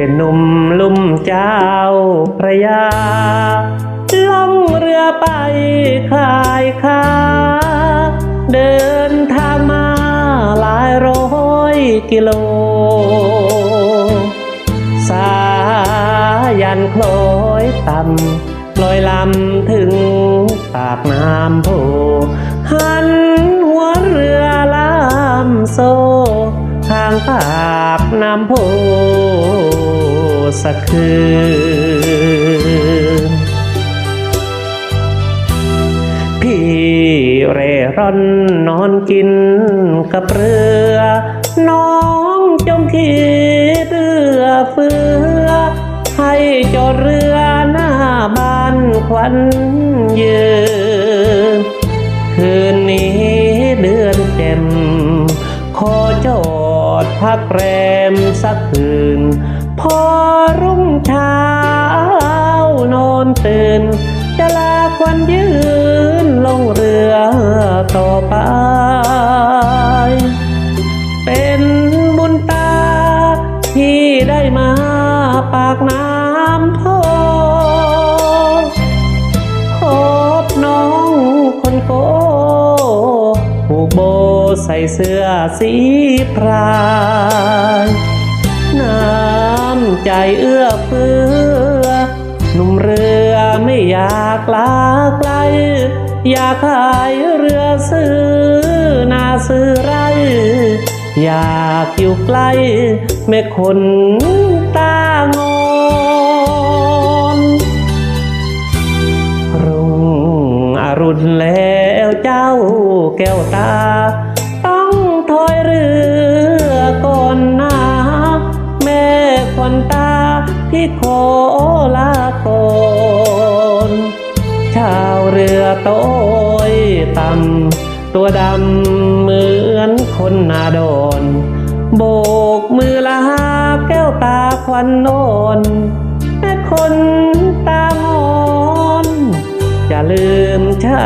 เป็นหนุ่มลุ่มเจ้าพระยาล่องเรือไปคลายคาเดินทางมาหลายร้อยกิโล สายันคล้อยต่ำลอยลำถึงปากน้ำโพหันหัวเรือลามโซ ทางปากน้ำโพ สักคืนพี่เร่ร่อนนอนกินกับเรือ น้องจงคิดเอื้อเฟือ ให้จอดเรือหน้าบ้านควันยืน คืนนี้เดือนเต็มขอจอดพักแรมสักคืน พอรุ่งเช้านอนตื่น จะลาควันยืนลงเรือต่อไป เป็นบุญตาที่ได้มาปากน้ำโพพบน้องคนโกผูกโบใส่เสื้อสีพรายน้ำ ใจเอื้อเฟื้อหนุ่มเรือไม่อยากลาไกล อยากขายเรือซื้อนาซื้อไร อยากอยู่ใกล้แม่คนตางอนรุ่งอรุณแล้วเจ้าแก้วตา ที่ขอลาก่อนชาวเรือโต้อยต่ำตัวดำเหมือนคนนาโดนโบกมือลาแก้วตาควันโนนแม่คนตามอนอย่าลืมฉั